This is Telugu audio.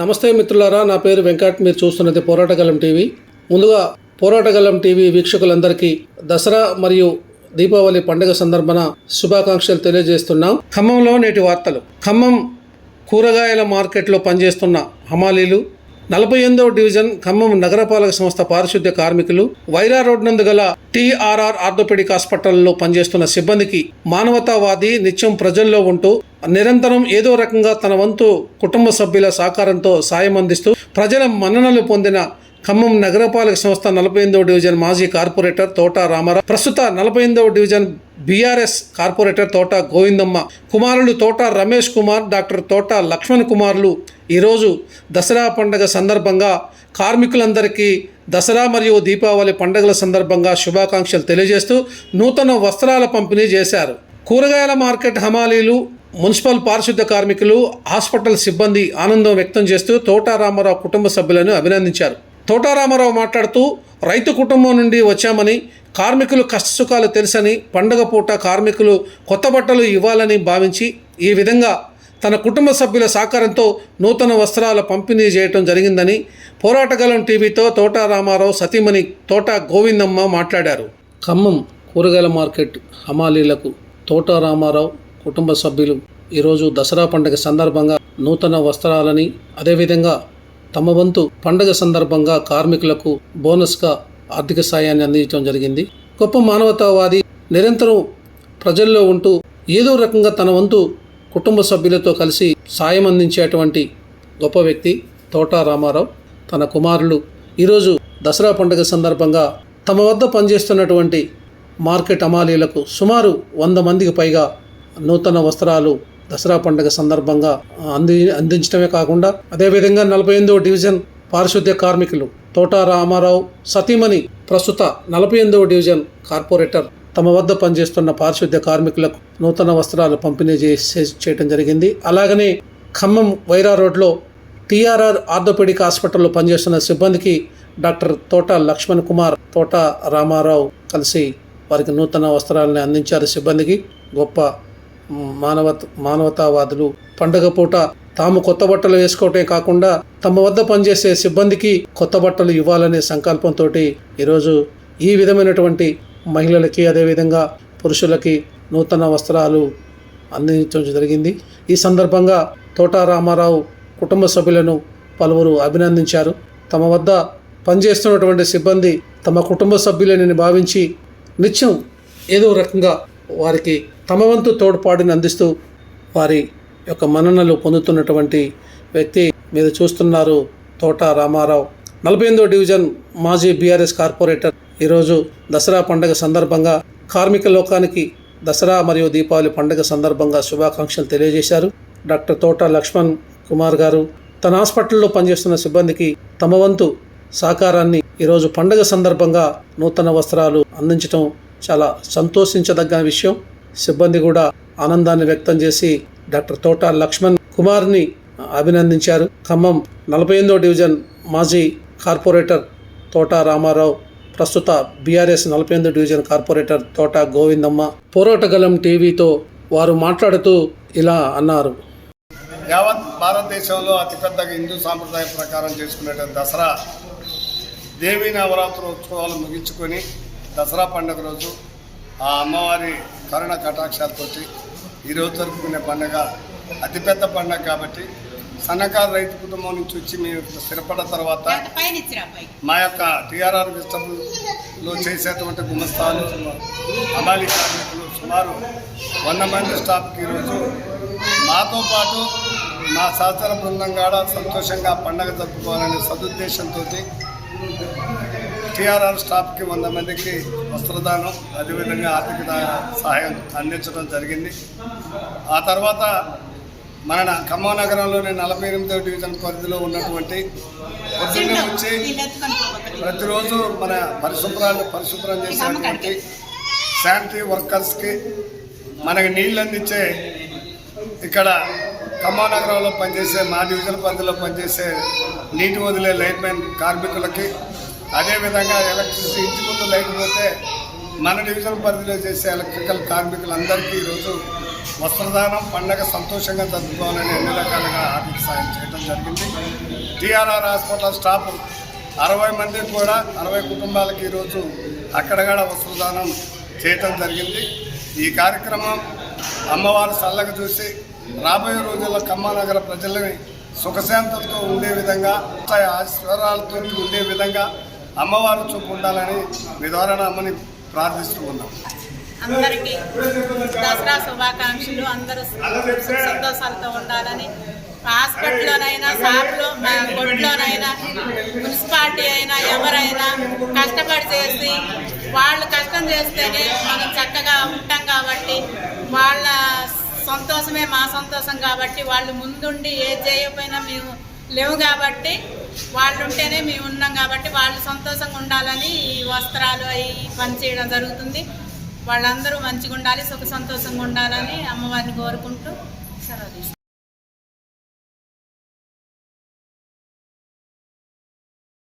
నమస్తే మిత్రులారా నా పేరు వెంకట్. మీరు చూస్తున్నది పోరాటగలం టీవీ. ముందుగా పోరాటగలం టీవీ వీక్షకులందరికీ దసరా మరియు దీపావళి పండుగ సందర్భన శుభాకాంక్షలు తెలియజేస్తున్నాం. ఖమ్మంలో నేటి వార్తలు. ఖమ్మం కూరగాయల మార్కెట్లో పనిచేస్తున్న హమాలీలు నలభై ఎనిమిదవ డివిజన్ ఖమ్మం నగరపాలక సంస్థ పారిశుద్ధ్య కార్మికులు వైరా రోడ్ నందు గల టీఆర్ఆర్ ఆర్థోపెడిక్ హాస్పిటల్లో పనిచేస్తున్న సిబ్బందికి మానవతావాది నిత్యం ప్రజల్లో ఉంటూ నిరంతరం ఏదో రకంగా తన వంతు కుటుంబ సభ్యుల సహకారంతో సాయం అందిస్తూ ప్రజల మన్ననలు పొందిన ఖమ్మం నగరపాలక సంస్థ నలభై ఎనిమిదవ డివిజన్ మాజీ కార్పొరేటర్ తోట రామారావు ప్రస్తుత నలభై ఎనిమిదవ డివిజన్ బీఆర్ఎస్ కార్పొరేటర్ తోట గోవిందమ్మ కుమారులు తోట రమేష్ కుమార్ డాక్టర్ తోట లక్ష్మణ్ కుమార్లు ఈరోజు దసరా పండుగ సందర్భంగా కార్మికులందరికీ దసరా మరియు దీపావళి పండుగల సందర్భంగా శుభాకాంక్షలు తెలియజేస్తూ నూతన వస్త్రాల పంపిణీ చేశారు. కూరగాయల మార్కెట్ హమాలీలు మున్సిపల్ పారిశుద్ధ్య కార్మికులు హాస్పిటల్ సిబ్బంది ఆనందం వ్యక్తం చేస్తూ తోటారామారావు కుటుంబ సభ్యులను అభినందించారు. తోటారామారావు మాట్లాడుతూ రైతు కుటుంబం నుండి వచ్చామని కార్మికులు కష్టసుఖాలు తెలుసని పండగ పూట కార్మికులు కొత్త బట్టలు ఇవ్వాలని భావించి ఈ విధంగా తన కుటుంబ సభ్యుల సహకారంతో నూతన వస్త్రాల పంపిణీ చేయటం జరిగిందని పోరాటగలం టీవీతో తోట రామారావు సతీమణి తోట గోవిందమ్మ మాట్లాడారు. ఖమ్మం కూరగాయల మార్కెట్ హమాలీలకు తోట రామారావు కుటుంబ సభ్యులు. ఈరోజు దసరా పండుగ సందర్భంగా నూతన వస్త్రాలని అదేవిధంగా తమ వంతు పండగ సందర్భంగా కార్మికులకు బోనస్గా ఆర్థిక సాయాన్ని అందించడం జరిగింది. గొప్ప మానవతావాది నిరంతరం ప్రజల్లో ఉంటూ ఏదో రకంగా తన వంతు కుటుంబ సభ్యులతో కలిసి సాయం అందించేటువంటి గొప్ప వ్యక్తి తోట రామారావు. తన కుమారులు ఈరోజు దసరా పండుగ సందర్భంగా తమ వద్ద పనిచేస్తున్నటువంటి మార్కెట్ అమాలీలకు సుమారు వంద మందికి పైగా నూతన వస్త్రాలు దసరా పండుగ సందర్భంగా అంది అందించడమే కాకుండా అదేవిధంగా నలభై ఎనిమిదవ డివిజన్ పారిశుద్ధ్య కార్మికులు తోట రామారావు సతీమణి ప్రస్తుత నలభై ఎనిమిదవ డివిజన్ కార్పొరేటర్ తమ వద్ద పనిచేస్తున్న పారిశుద్ధ్య కార్మికులకు నూతన వస్త్రాలు పంపిణీ చేసే చేయడం జరిగింది. అలాగనే ఖమ్మం వైరా రోడ్లో టీఆర్ఆర్ ఆర్థోపెడిక్ హాస్పిటల్లో పనిచేస్తున్న సిబ్బందికి డాక్టర్ తోట లక్ష్మణ్ కుమార్ తోట రామారావు కలిసి వారికి నూతన వస్త్రాలని అందించారు సిబ్బందికి. గొప్ప మానవ మానవతావాదులు. పండగ పూట తాము కొత్త బట్టలు వేసుకోవటమే కాకుండా తమ వద్ద పనిచేసే సిబ్బందికి కొత్త బట్టలు ఇవ్వాలనే సంకల్పంతో ఈరోజు ఈ విధమైనటువంటి మహిళలకి అదేవిధంగా పురుషులకి నూతన వస్త్రాలు అందించడం జరిగింది. ఈ సందర్భంగా తోట రామారావు కుటుంబ సభ్యులను పలువురు అభినందించారు. తమ వద్ద పనిచేస్తున్నటువంటి సిబ్బంది తమ కుటుంబ సభ్యులని భావించి నిత్యం ఏదో రకంగా వారికి తమ వంతు తోడ్పాటుని అందిస్తూ వారి యొక్క మన్ననలు పొందుతున్నటువంటి వ్యక్తి మీరు చూస్తున్నారు తోట రామారావు. నలభై ఎనిమిదో డివిజన్ మాజీ బీఆర్ఎస్ కార్పొరేటర్. ఈరోజు దసరా పండుగ సందర్భంగా కార్మిక లోకానికి దసరా మరియు దీపావళి పండుగ సందర్భంగా శుభాకాంక్షలు తెలియజేశారు. డాక్టర్ తోట లక్ష్మణ్ కుమార్ గారు తన హాస్పిటల్లో పనిచేస్తున్న సిబ్బందికి తమ వంతు సహకారాన్ని ఈరోజు పండుగ సందర్భంగా నూతన వస్త్రాలు అందించడం చాలా సంతోషించదగ్గ విషయం. సిబ్బంది కూడా ఆనందాన్ని వ్యక్తం చేసి డాక్టర్ తోట లక్ష్మణ్ కుమార్ని అభినందించారు. ఖమ్మం నలభై ఎనిమిదో డివిజన్ మాజీ కార్పొరేటర్ తోట రామారావు ప్రస్తుత బీఆర్ఎస్ నలభై ఎనిమిది డివిజన్ కార్పొరేటర్ తోట గోవిందమ్మ పోరాటగలం టీవీతో వారు మాట్లాడుతూ ఇలా అన్నారు. యావత్ భారతదేశంలో అతిపెద్దగా హిందూ సాంప్రదాయం ప్రకారం చేసుకునేటువంటి దసరా దేవీ నవరాత్రి ఉత్సవాలు ముగించుకొని దసరా పండుగ రోజు ఆ అమ్మవారి కరుణ కటాక్షాలతోటి ఈరోజు జరుపుకునే పండుగ అతిపెద్ద పండుగ కాబట్టి సన్నకారు రైతు కుటుంబం నుంచి వచ్చి మేము స్థిరపడ్డ తర్వాత మా యొక్క టీఆర్ఆర్ వెజిటబుల్లో చేసేటువంటి గుమస్తాలు అమాలి కార్మికులు సుమారు వంద మంది స్టాఫ్కి ఈరోజు మాతో పాటు మా సహచర బృందం కూడా సంతోషంగా పండగ జరుపుకోవాలనే సదుద్దేశంతో టీఆర్ఆర్ స్టాఫ్కి వంద మందికి వస్త్రదానం అదేవిధంగా ఆర్థిక సహాయం అందించడం జరిగింది. ఆ తర్వాత మన ఖమ్మం నగరంలోని నలభై ఎనిమిదవ డివిజన్ పరిధిలో ఉన్నటువంటి పొద్దున్నే వచ్చి ప్రతిరోజు మన పరిశుభ్రాన్ని పరిశుభ్రం చేసేటువంటి శానిటరీ వర్కర్స్కి మనకి నీళ్ళు అందించే ఇక్కడ ఖమ్మం నగరంలో పనిచేసే మా డివిజన్ పరిధిలో పనిచేసే నీటి వదిలే లైన్ కార్మికులకి అదేవిధంగా ఎలక్ట్రిసిటీ ఇంటి ముందు లైట్ పోతే మన డివిజన్ పరిధిలో చేసే ఎలక్ట్రికల్ కార్మికులందరికీ ఈరోజు వస్త్రదానం పండగ సంతోషంగా జరుపుకోవాలని అన్ని రకాలుగా ఆర్థిక సాయం చేయడం జరిగింది. టీఆర్ఆర్ హాస్పిటల్ స్టాఫ్ అరవై మందికి కూడా అరవై కుటుంబాలకి ఈరోజు అక్కడగడ వస్త్రదానం చేయటం జరిగింది. ఈ కార్యక్రమం అమ్మవారి చల్లగా చూసి రాబోయే రోజుల్లో ఖమ్మానగర ప్రజలని సుఖశాంతతో ఉండే విధంగా ఆశ్వరాలతో ఉండే విధంగా అమ్మవారు చూపు ఉండాలని మీ ద్వారా అమ్మని ప్రార్థిస్తూ ఉన్నాం అందరికీ దసరా శుభాకాంక్షలు. అందరూ సంతోషాలతో ఉండాలని హాస్పిటల్లోనైనా షాప్లో మా కొట్లోనైనా మున్సిపాలిటీ అయినా ఎవరైనా కష్టపడి చేసి వాళ్ళు కష్టం చేస్తేనే మనం చక్కగా ఉంటాం కాబట్టి వాళ్ళ సంతోషమే మా సంతోషం కాబట్టి వాళ్ళు ముందుండి ఏది చేయకపోయినా మేము లేవు కాబట్టి వాళ్ళు ఉంటేనే మేము ఉన్నాం కాబట్టి వాళ్ళు సంతోషంగా ఉండాలని ఈ వస్త్రాలు అవి పని చేయడం జరుగుతుంది. వాళ్ళందరూ మంచిగా ఉండాలి సుఖ సంతోషంగా ఉండాలని అమ్మవారిని కోరుకుంటూ సెలవు